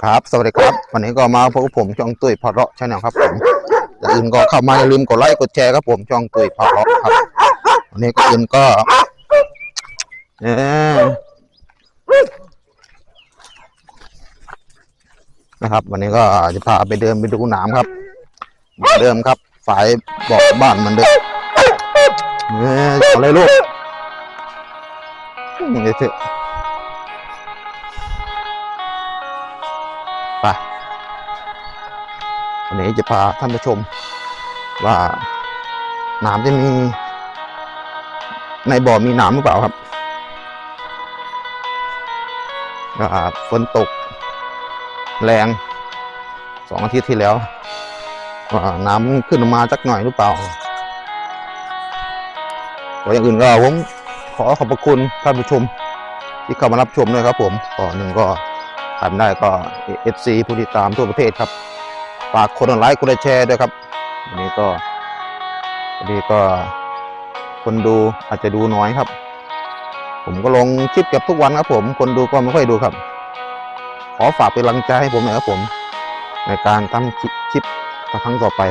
ครับ สวัสดีครับ วันนี้ก็มาพบกับผมช่องตุ้ยพะเราะชาแนลครับผมอย่าอื่นก็เข้ามาอย่าลืมกดไลค์กดแชร์ครับผมช่องตุ้ยพะเราะครับ วันนี้ก็อื่นก็เออนะครับ วันนี้ก็จะพาไปเดินไปดูหนามครับเหมือนเดิมครับฝายบอกบ้านเหมือนเดิมเออเอาเลยลูกเดี๋ยว วันนี้จะพาท่านผู้ชม ว่าหนามจะมี ในบ่อมีหนามหรือเปล่าครับก็ฝนตก แรงสองอาทิตย์ที่แล้วว่าน้ำขึ้นมาจักหน่อยหรือเปล่าก็อย่างอื่นก็ผมขอขอบพระคุณท่านผู้ชม ที่เข้ามารับชมด้วยครับผมก่อนหนึ่งก็ทำได้ก็ FC ผู้ติดตามทั่วประเทศครับ ฝากคนไลค์คนแชร์ด้วยครับวันนี้ก็วันนี้ก็คนดูอาจจะดูน้อยครับ ผมก็ลงคลิปเกับทุกวันครับ ผมคนดูก็ไม่ค่อยดูครับ ขอฝากเป็นกำลังใจให้ผมหน่อยครับผม ในการทำคลิปคลิปครั้งต่อไป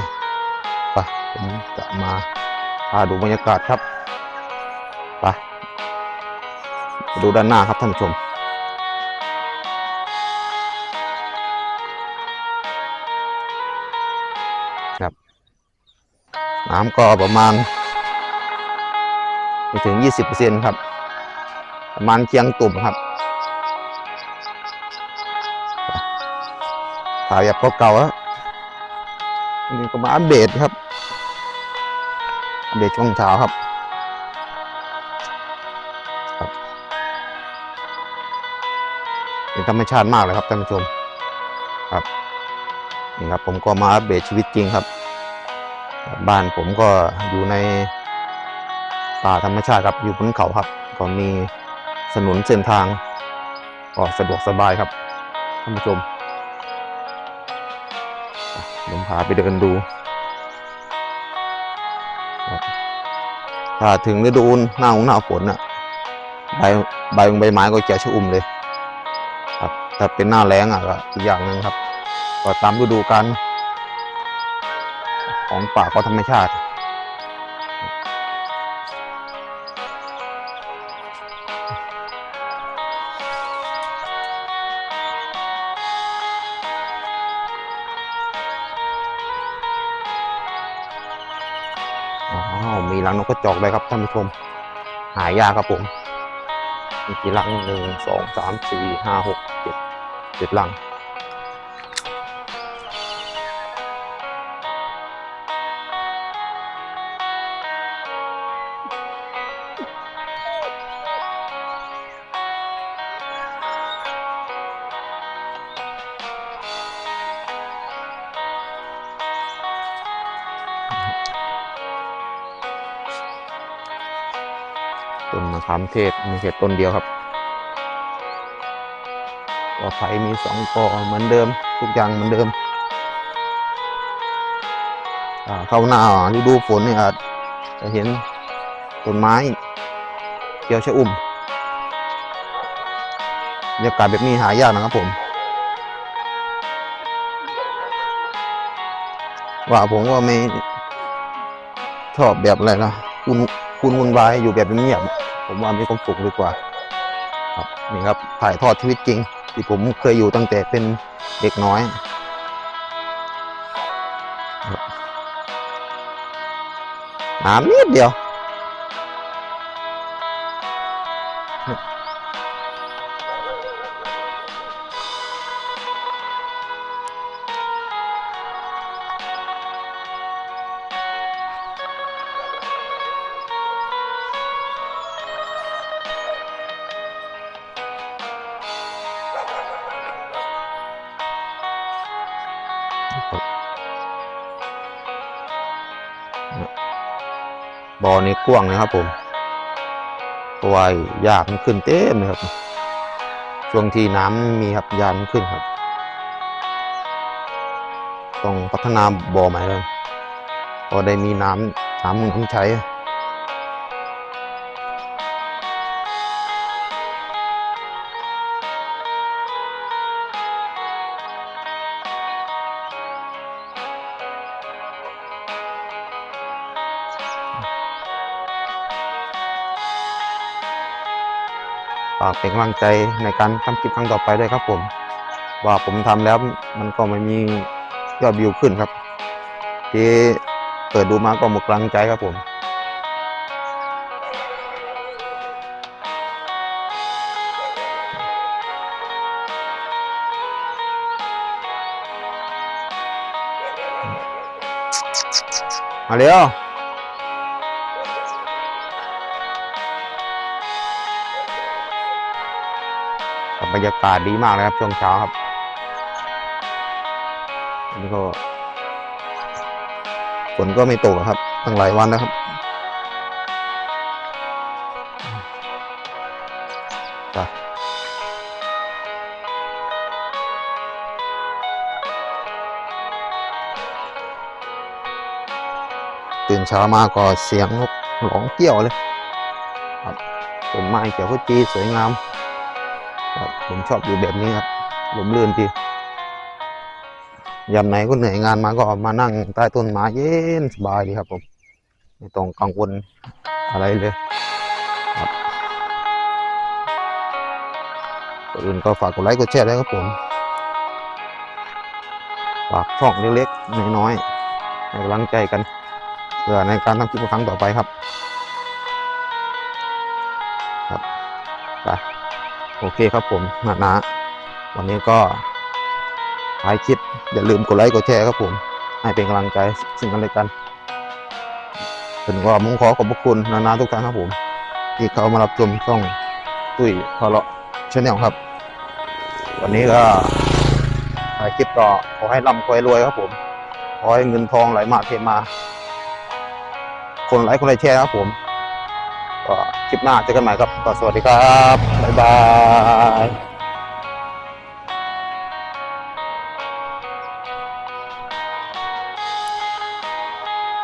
ไปผมจะมาพาดูบรรยากาศครับปไปดูด้านหน้าครับท่านผู้ชม น้ำก็ประมาณไม่ถึง 20%ครับ ประมาณเคียงตุ่มครับถ่ายแบบเก่าๆแล้วนนี้ก็มาอัปเดตครับอัปเดตช่วงเช้าครับครับเป็นธรรมชาติมากเลยครับท่านผู้ชมครับนี่ครับผมก็มาอัปเดตชีวิตจริงครับ บ้านผมก็อยู่ในป่าธรรมชาติครับอยู่บนเขาครับ ก็มีสนุนเส้นทางก็สะดวกสบายครับท่านผู้ชมผมพาไปเดินดูถ้าถึงฤดูหน้าหน้าฝนอะใบใบใบไม้ก็จะชะอุ่มเลย ครับถ้าเป็นหน้าแล้งอะก็อีกอย่างหนึ่งครับ ก็ตามฤดูกาล ของป่าก็ธรรมชาติอ๋อมีรังนกกระจอกด้วยครับท่านผู้ชม หายากครับผม มีกี่รังหนึ่งสองสามสี่ห้าหกเจ็ดเจ็ดรัง ต้นมะขามเทศมีแค่ต้นเดียวครับกอไผ่มีสองกอเหมือนเดิม ทุกอย่างเหมือนเดิมเข้าหน้าฤดูฝนเนี่ยอาจจะเห็นต้นไม้เขียวชะอุ่มบรรยากาศแบบนี้หายากนะครับผมว่าผมก็ไม่ชอบแบบอะไรนะคุณ คุณวุ่นวายอยู่แบบเงียบผมว่ามีความสุขดีกว่า ครับนี่ครับถ่ายทอดชีวิตจริง ที่ผมเคยอยู่ตั้งแต่เป็นเด็กน้อยน้ำนิดเดียว บ่อนี้กว้างนะครับผมตัว่ายากมันขึ้นเต็มเลยครับ ช่วงที่น้ำมีครับยามมันขึ้นครับ ต้องพัฒนาบ่อใหม่เลยพอได้มีน้ำน้ำน้ำใช้ ฝากเป็นกำลังใจในการทำคลิปครั้งต่อไปด้วยครับผมว่าผมทำแล้วมันก็ไม่มียอดวิวขึ้นครับ ที่เปิดดูมาก็หมดกำลังใจครับผมมาเร็ว บรรยากาศดีมากเลยครับ ช่วงเช้าครับนนี้ก็ฝนก็ไม่ตกครับ ตั้งหลายวันนะครับจ้ะตื่นเช้ามาก็เสียงนกร้องเกี่ยวเลย ครับต้นไม้เขียวขจีสวยงาม ครับ ผมชอบอยู่แบบนี้ครับลมลื่นดียามไหนก็เหนื่อยงานมาก็มานั่งใต้ต้นไม้เย็นสบายดีครับผมไม่ต้องกังวลอะไรเลยครับก่อนอื่นก็ฝากกดไลค์กดแชร์ด้วยครับผมฝากช่องเล็กๆน้อยๆให้กำลังใจกันเพื่อในการทำคลิปครั้งต่อไปครับ ครับไป โอเคครับผมนะนะวันนี้ก็ท้ายคลิปอย่าลืมกดไลค์กดแชร์ครับผม ให้เป็นกำลังใจซึ่งกันและกันถึงก็มุงขอขอบพระคุณนานาทุกท่านครับผม ที่เขามารับชมช่องตุ้ยพอเลาะชาแนลครับ วันนี้ก็ถ่ายคลิปก็ขอให้ร่ำขอให้รวยครับผม ขอให้เงินทองไหลมาเทมา คนไลค์คนไลค์แชร์ครับผมก็ คลิปหน้าเจอกันใหม่ครับก็สวัสดีครับ บ๊ายบาย